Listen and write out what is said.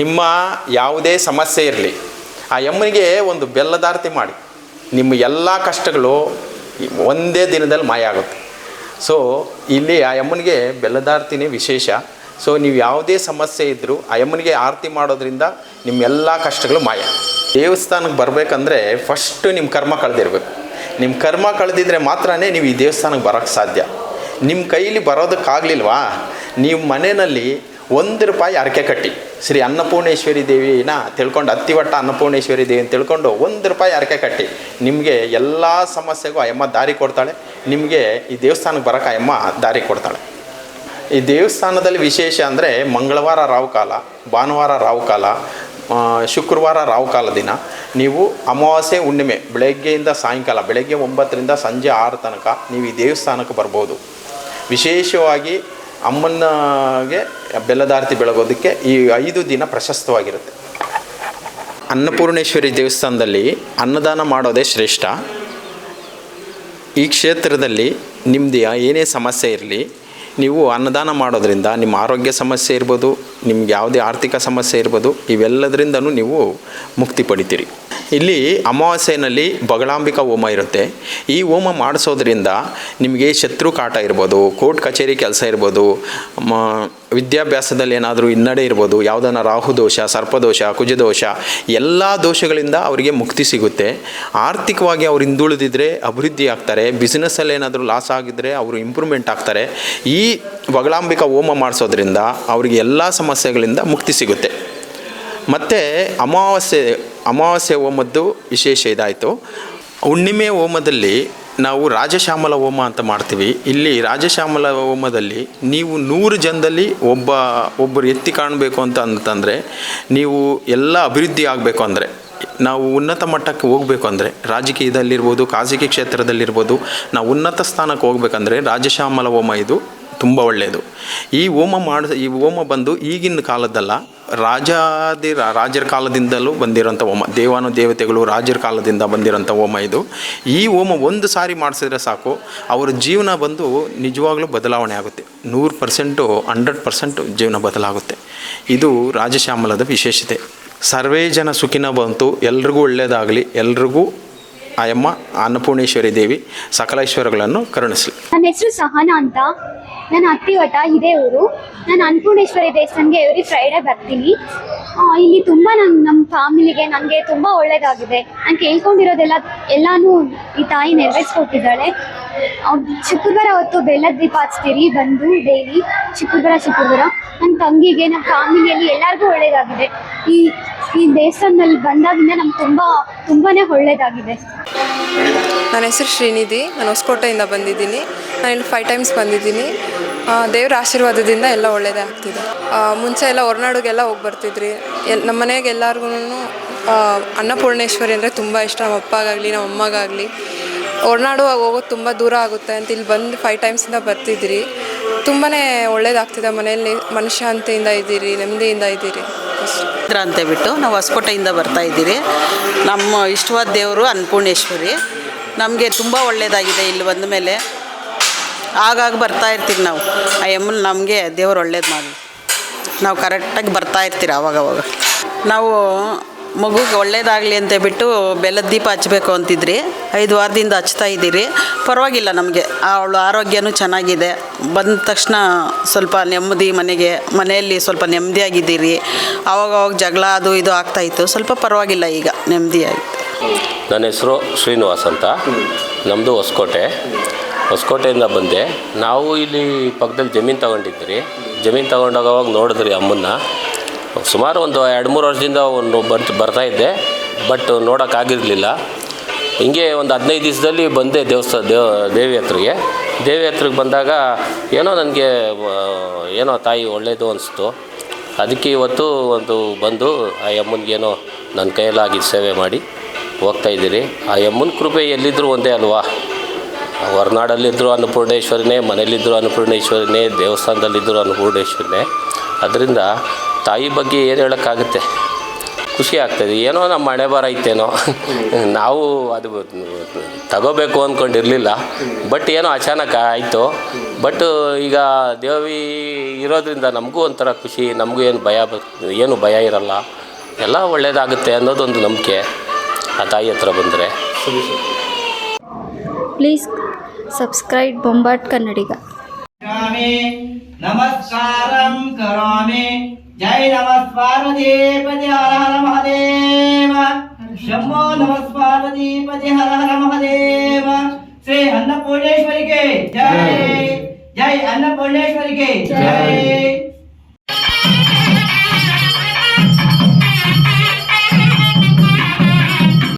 ನಿಮ್ಮ ಯಾವುದೇ ಸಮಸ್ಯೆ ಇರಲಿ, ಆ ಯಮ್ಮನಿಗೆ ಒಂದು ಬೆಲ್ಲದಾರತಿ ಮಾಡಿ. ನಿಮ್ಮ ಎಲ್ಲ ಕಷ್ಟಗಳು ಒಂದೇ ದಿನದಲ್ಲಿ ಮಾಯ ಆಗುತ್ತೆ. ಸೊ ಇಲ್ಲಿ ಆ ಯಮ್ಮನಿಗೆ ಬೆಲ್ಲದಾರ್ತಿನೇ ವಿಶೇಷ. ಸೊ ನೀವು ಯಾವುದೇ ಸಮಸ್ಯೆ ಇದ್ದರೂ ಆ ಯಮ್ಮನಿಗೆ ಆರತಿ ಮಾಡೋದ್ರಿಂದ ನಿಮ್ಮ ಎಲ್ಲ ಕಷ್ಟಗಳು ಮಾಯ. ದೇವಸ್ಥಾನಕ್ಕೆ ಬರಬೇಕಂದ್ರೆ ಫಸ್ಟು ನಿಮ್ಮ ಕರ್ಮ ಕಳೆದಿರ್ಬೇಕು. ನಿಮ್ಮ ಕರ್ಮ ಕಳೆದಿದ್ರೆ ಮಾತ್ರನೇ ನೀವು ಈ ದೇವಸ್ಥಾನಕ್ಕೆ ಬರೋಕ್ಕೆ ಸಾಧ್ಯ. ನಿಮ್ಮ ಕೈಲಿ ಬರೋದಕ್ಕಾಗಲಿಲ್ವಾ? ನೀವು ಮನೆಯಲ್ಲಿ ಒಂದು ರೂಪಾಯಿ ಅರಕೆ ಕಟ್ಟಿ. ಶ್ರೀ ಅನ್ನಪೂರ್ಣೇಶ್ವರಿ ದೇವಿನ ತಿಳ್ಕೊಂಡು ಅತ್ತಿವಟ್ಟ ಅನ್ನಪೂರ್ಣೇಶ್ವರಿ ದೇವಿ ಅಂತ ತಿಳ್ಕೊಂಡು ಒಂದು ರೂಪಾಯಿ ಅರಕೆ ಕಟ್ಟಿ. ನಿಮಗೆ ಎಲ್ಲ ಸಮಸ್ಯೆಗೂ ಅಯ್ಯಮ್ಮ ದಾರಿ ಕೊಡ್ತಾಳೆ. ನಿಮಗೆ ಈ ದೇವಸ್ಥಾನಕ್ಕೆ ಬರೋಕೆ ಅಯ್ಯಮ್ಮ ದಾರಿ ಕೊಡ್ತಾಳೆ. ಈ ದೇವಸ್ಥಾನದಲ್ಲಿ ವಿಶೇಷ ಅಂದರೆ ಮಂಗಳವಾರ ರಾಹುಕಾಲ, ಭಾನುವಾರ ರಾಹುಕಾಲ ಕಾಲ ಶುಕ್ರವಾರ ರಾಹುಕಾಲ ದಿನ. ನೀವು ಅಮಾವಾಸ್ಯೆ, ಹುಣ್ಣಿಮೆ, ಬೆಳಗ್ಗೆಯಿಂದ ಸಾಯಂಕಾಲ, ಬೆಳಗ್ಗೆ ಒಂಬತ್ತರಿಂದ ಸಂಜೆ ಆರು ತನಕ ನೀವು ಈ ದೇವಸ್ಥಾನಕ್ಕೆ ಬರ್ಬೋದು. ವಿಶೇಷವಾಗಿ ಅಮ್ಮನಿಗೆ ಬೆಲ್ಲದಾರತಿ ಬೆಳಗೋದಕ್ಕೆ ಈ ಐದು ದಿನ ಪ್ರಶಸ್ತವಾಗಿರುತ್ತೆ. ಅನ್ನಪೂರ್ಣೇಶ್ವರಿ ದೇವಸ್ಥಾನದಲ್ಲಿ ಅನ್ನದಾನ ಮಾಡೋದೇ ಶ್ರೇಷ್ಠ. ಈ ಕ್ಷೇತ್ರದಲ್ಲಿ ನಿಮ್ಮದು ಏನೇ ಸಮಸ್ಯೆ ಇರಲಿ, ನೀವು ಅನ್ನದಾನ ಮಾಡೋದ್ರಿಂದ ನಿಮ್ಮ ಆರೋಗ್ಯ ಸಮಸ್ಯೆ ಇರ್ಬೋದು, ನಿಮ್ಗೆ ಯಾವುದೇ ಆರ್ಥಿಕ ಸಮಸ್ಯೆ ಇರ್ಬೋದು, ಇವೆಲ್ಲದರಿಂದನೂ ನೀವು ಮುಕ್ತಿ ಪಡಿತೀರಿ. ಇಲ್ಲಿ ಅಮಾವಾಸ್ಯೆಯಲ್ಲಿ ಬಗಳಾಂಬಿಕಾ ಹೋಮ ಇರುತ್ತೆ. ಈ ಹೋಮ ಮಾಡಿಸೋದ್ರಿಂದ ನಿಮಗೆ ಶತ್ರು ಕಾಟ ಇರ್ಬೋದು, ಕೋರ್ಟ್ ಕಚೇರಿ ಕೆಲಸ ಇರ್ಬೋದು, ಮ, ವಿದ್ಯಾಭ್ಯಾಸದಲ್ಲಿ ಏನಾದರೂ ಹಿನ್ನಡೆ ಇರ್ಬೋದು ಯಾವುದನ್ನ ರಾಹು ದೋಷ ಸರ್ಪದೋಷ ಕುಜದೋಷ ಎಲ್ಲ ದೋಷಗಳಿಂದ ಅವರಿಗೆ ಮುಕ್ತಿ ಸಿಗುತ್ತೆ. ಆರ್ಥಿಕವಾಗಿ ಅವ್ರು ಹಿಂದುಳಿದಿದ್ರೆ ಅಭಿವೃದ್ಧಿ ಆಗ್ತಾರೆ ಬಿಸ್ನೆಸ್ಸಲ್ಲಿ ಏನಾದರೂ ಲಾಸ್ ಆಗಿದ್ದರೆ ಅವರು ಇಂಪ್ರೂವ್ಮೆಂಟ್ ಆಗ್ತಾರೆ. ಈ ಬಗಳಾಂಬಿಕಾ ಹೋಮ ಮಾಡಿಸೋದ್ರಿಂದ ಅವರಿಗೆ ಎಲ್ಲ ಸಮಸ್ಯೆಗಳಿಂದ ಮುಕ್ತಿ ಸಿಗುತ್ತೆ. ಮತ್ತು ಅಮಾವಾಸ್ಯೆ ಅಮಾವಾಸ್ಯೆ ಹೋಮದ್ದು ವಿಶೇಷ ಇದಾಯಿತು. ಹುಣ್ಣಿಮೆ ಹೋಮದಲ್ಲಿ ನಾವು ರಾಜಶ್ಯಾಮಲ ಹೋಮ ಅಂತ ಮಾಡ್ತೀವಿ. ಇಲ್ಲಿ ರಾಜಶ್ಯಾಮಲ ಹೋಮದಲ್ಲಿ ನೀವು ನೂರು ಜನದಲ್ಲಿ ಒಬ್ಬ, ಒಬ್ಬರು ಎತ್ತಿ ಕಾಣಬೇಕು ಅಂತ ಅಂತಂದರೆ ನೀವು ಎಲ್ಲ ಅಭಿವೃದ್ಧಿ ಆಗಬೇಕು ಅಂದರೆ, ನಾವು ಉನ್ನತ ಮಟ್ಟಕ್ಕೆ ಹೋಗಬೇಕು ಅಂದರೆ, ರಾಜಕೀಯದಲ್ಲಿರ್ಬೋದು, ಖಾಸಗಿ ಕ್ಷೇತ್ರದಲ್ಲಿರ್ಬೋದು, ನಾವು ಉನ್ನತ ಸ್ಥಾನಕ್ಕೆ ಹೋಗ್ಬೇಕಂದ್ರೆ ರಾಜಶ್ಯಾಮಲ ಹೋಮ ಇದು ತುಂಬ ಒಳ್ಳೆಯದು ಈ ಹೋಮ ಮಾಡ, ಈ ಹೋಮ ಬಂದು ಈಗಿನ ಕಾಲದ್ದಲ್ಲ ರಾಜಾದಿ ರಾಜರ ಕಾಲದಿಂದಲೂ ಬಂದಿರೋಂಥ ಹೋಮ, ದೇವಾನು ದೇವತೆಗಳು ರಾಜರ ಕಾಲದಿಂದ ಬಂದಿರೋಂಥ ಹೋಮ ಇದು. ಈ ಹೋಮ ಒಂದು ಸಾರಿ ಮಾಡಿಸಿದ್ರೆ ಸಾಕು, ಅವರ ಜೀವನ ಬಂದು ನಿಜವಾಗ್ಲೂ ಬದಲಾವಣೆ ಆಗುತ್ತೆ. ನೂರು ಪರ್ಸೆಂಟು, ಹಂಡ್ರೆಡ್ ಪರ್ಸೆಂಟು ಜೀವನ ಬದಲಾಗುತ್ತೆ. ಇದು ರಾಜಶ್ಯಾಮಲದ ವಿಶೇಷತೆ. ಸರ್ವೇ ಜನ ಸುಖಿನ ಬಂತು, ಎಲ್ರಿಗೂ ಒಳ್ಳೆಯದಾಗಲಿ ಎಲ್ರಿಗೂ ಆಯಮ್ಮ, ಅನ್ನಪೂರ್ಣೇಶ್ವರಿ ದೇವಿ, ಸಕಲೇಶ್ವರಗಳನ್ನು ಕರುಣಿಸಲಿ. ನನ್ನ ಹೆಸರು ಸಹನಾ ಅಂತ. ನನ್ನ ಅತ್ತಿವಟ ಇದೇ ಊರು. ನಾನು ಅನ್ನಪೂರ್ಣೇಶ್ವರಿ ದೇವಸ್ಥಾನಕ್ಕೆ ಎವ್ರಿ ಫ್ರೈಡೇ ಬರ್ತೀನಿ. ಇಲ್ಲಿ ತುಂಬ ನನ್ನ ನಮ್ಮ ಫ್ಯಾಮಿಲಿಗೆ ನನಗೆ ತುಂಬ ಒಳ್ಳೆಯದಾಗಿದೆ ನಾನು ಕೇಳ್ಕೊಂಡಿರೋದೆಲ್ಲ, ಎಲ್ಲಾನು ಈ ತಾಯಿ ನೆರವೇರಿಸ್ಕೊಟ್ಟಿದ್ದಾಳೆ. ಶುಕ್ರವಾರ ಹೊತ್ತು ಬೆಲ್ಲದ ದೀಪ ಹಚ್ತೀರಿ, ಬಂದು ಡೈಲಿ ಶುಕ್ರವಾರ ಶುಕ್ರವಾರ. ನನ್ನ ತಂಗಿಗೆ ನಮ್ಮ ಫ್ಯಾಮಿಲಿಯಲ್ಲಿ ಎಲ್ಲರಿಗೂ ಒಳ್ಳೆಯದಾಗಿದೆ ಈ ಈ ದೇವಸ್ಥಾನದಲ್ಲಿ ಬಂದಾಗಿಂದ ನಮ್ಗೆ ತುಂಬ ತುಂಬಾ ಒಳ್ಳೇದಾಗಿದೆ. ನನ್ನ ಹೆಸರು ಶ್ರೀನಿಧಿ, ನಾನು ಹೊಸಕೋಟೆಯಿಂದ ಬಂದಿದ್ದೀನಿ. ನಾನು ಇಲ್ಲಿ ಫೈವ್ ಟೈಮ್ಸ್ ಬಂದಿದ್ದೀನಿ ದೇವ್ರ ಆಶೀರ್ವಾದದಿಂದ ಎಲ್ಲ ಒಳ್ಳೆಯದೇ ಆಗ್ತಿದೆ. ಮುಂಚೆ ಎಲ್ಲ ಹೊರನಾಡುಗೆಲ್ಲ ಹೋಗಿ ಬರ್ತಿದ್ರಿ. ಎಲ್, ನಮ್ಮ ಮನೆಗೆ ಎಲ್ಲರಿಗೂ ಅನ್ನಪೂರ್ಣೇಶ್ವರಿ ಅಂದರೆ ತುಂಬ ಇಷ್ಟ. ನಮ್ಮ ಅಪ್ಪಗಾಗಲಿ, ನಮ್ಮ ಅಮ್ಮಗಾಗಲಿ. ಹೊರನಾಡು ಹೋಗೋದು ತುಂಬ ದೂರ ಆಗುತ್ತೆ ಅಂತ ಇಲ್ಲಿ ಬಂದು ಫೈವ್ ಟೈಮ್ಸಿಂದ ಬರ್ತಿದ್ರಿ ತುಂಬಾ ಒಳ್ಳೇದಾಗ್ತಿದೆ ಮನೆಯಲ್ಲಿ. ಮನಃಶಾಂತಿಯಿಂದ ಇದ್ದೀರಿ, ನೆಮ್ಮದಿಯಿಂದ ಇದ್ದೀರಿ. ಅಷ್ಟೇ ಚಂದ್ರ ಅಂತ ಬಿಟ್ಟು ನಾವು ಹೊಸಕೋಟೆಯಿಂದ ಬರ್ತಾ ಇದ್ದೀವಿ ನಮ್ಮ ಇಷ್ಟವಾದ ದೇವರು ಅನ್ನಪೂರ್ಣೇಶ್ವರಿ. ನಮಗೆ ತುಂಬ ಒಳ್ಳೆಯದಾಗಿದೆ ಇಲ್ಲಿ ಬಂದ ಮೇಲೆ. ಆಗಾಗ ಬರ್ತಾ ಇರ್ತೀವಿ ನಾವು. ಆ ಎಮ್ಮ ನಮಗೆ ದೇವರು ಒಳ್ಳೇದು ಮಾಡಿ ನಾವು ಕರೆಕ್ಟಾಗಿ ಬರ್ತಾ ಇರ್ತೀರಿ ಅವಾಗವಾಗ ನಾವು ಮಗುಗೆ ಒಳ್ಳೇದಾಗಲಿ ಅಂತ ಬಿಟ್ಟು ಬೆಲ್ಲದ ದೀಪ ಹಚ್ಚಬೇಕು ಅಂತಿದ್ರಿ. ಐದು ವಾರದಿಂದ ಹಚ್ತಾ ಇದ್ದೀರಿ. ಪರವಾಗಿಲ್ಲ ನಮಗೆ. ಅವಳು ಆರೋಗ್ಯನೂ ಚೆನ್ನಾಗಿದೆ. ಬಂದ ತಕ್ಷಣ ಸ್ವಲ್ಪ ನೆಮ್ಮದಿ ಮನೆಗೆ, ಮನೆಯಲ್ಲಿ ಸ್ವಲ್ಪ ನೆಮ್ಮದಿಯಾಗಿದ್ದೀರಿ. ಅವಾಗ ಅವಾಗ ಜಗಳ ಅದು ಇದು ಆಗ್ತಾಯಿತ್ತು ಸ್ವಲ್ಪ ಪರವಾಗಿಲ್ಲ ಈಗ ನೆಮ್ಮದಿಯಾಗಿ. ನನ್ನ ಹೆಸರು ಶ್ರೀನಿವಾಸ್ ಅಂತ. ನಮ್ಮದು ಹೊಸಕೋಟೆ. ಹೊಸಕೋಟೆಯಿಂದ ಬಂದೆ. ನಾವು ಇಲ್ಲಿ ಪಕ್ಕದಲ್ಲಿ ಜಮೀನು ತಗೊಂಡಿದ್ರಿ. ಜಮೀನು ತೊಗೊಂಡೋಗವಾಗ ನೋಡಿದ್ರಿ ಅಮ್ಮನ್ನ. ಸುಮಾರು ಒಂದು ಎರಡು ಮೂರು ವರ್ಷದಿಂದ ಒಂದು ಬಂತು ಬರ್ತಾ ಇದ್ದೆ ಬಟ್ ನೋಡೋಕ್ಕಾಗಿರಲಿಲ್ಲ ಹಿಂಗೆ ಒಂದು ಹದಿನೈದು ದಿವಸದಲ್ಲಿ ಬಂದೆ ದೇವಸ್ಥಾನ, ದೇವ, ದೇವಿ ಹತ್ರಗೆ ದೇವಿ ಹತ್ರಕ್ಕೆ ಬಂದಾಗ ಏನೋ ನನಗೆ ಏನೋ ತಾಯಿ ಒಳ್ಳೆಯದು ಅನಿಸ್ತು. ಅದಕ್ಕೆ ಇವತ್ತು ಒಂದು ಬಂದು ಆ ಯಮ್ಮನಿಗೇನೋ ನನ್ನ ಕೈಯಲ್ಲಾಗಿ ಸೇವೆ ಮಾಡಿ ಹೋಗ್ತಾ ಇದ್ದೀರಿ ಆ ಯಮ್ಮನ ಕೃಪೆ ಎಲ್ಲಿದ್ದರೂ ಒಂದೇ ಅಲ್ವಾ? ಹೊರನಾಡಲ್ಲಿದ್ದರೂ ಅನ್ನಪೂರ್ಣೇಶ್ವರಿನೇ ಮನೇಲಿದ್ದರೂ ಅನ್ನಪೂರ್ಣೇಶ್ವರಿನೇ ದೇವಸ್ಥಾನದಲ್ಲಿದ್ದರೂ ಅನ್ನಪೂರ್ಣೇಶ್ವರಿನೇ. ಅದರಿಂದ ತಾಯಿ ಬಗ್ಗೆ ಏನು ಹೇಳೋಕ್ಕಾಗುತ್ತೆ? ಖುಷಿ ಆಗ್ತದೆ. ಏನೋ ನಮ್ಮ ಮನೆ ಬರ ಐತೇನೋ. ನಾವು ಅದು ತಗೋಬೇಕು ಅಂದ್ಕೊಂಡಿರಲಿಲ್ಲ ಬಟ್ ಏನೋ ಅಚಾನಕ್ ಆಯಿತು. ಬಟ್ ಈಗ ದೇವಿ ಇರೋದ್ರಿಂದ ನಮಗೂ ಒಂಥರ ಖುಷಿ ನಮಗೂ ಏನು ಭಯ ಏನು ಭಯ ಇರಲ್ಲ. ಎಲ್ಲ ಒಳ್ಳೆಯದಾಗುತ್ತೆ ಅನ್ನೋದೊಂದು ನಂಬಿಕೆ ಆ ತಾಯಿ ಹತ್ರ ಬಂದರೆ. ಪ್ಲೀಸ್ ಸಬ್ಸ್ಕ್ರೈಬ್ ಬೊಂಬಾಟ್ ಕನ್ನಡಿಗ ನಮಸ್ಕಾರಂ जय नमः पार्वतीपति हर हर महादेव। शंभो नमः पार्वतीपति हर हर महादेव। श्री अन्नपूर्णेश्वरी के जय। जय अन्नपूर्णेश्वरी के जय।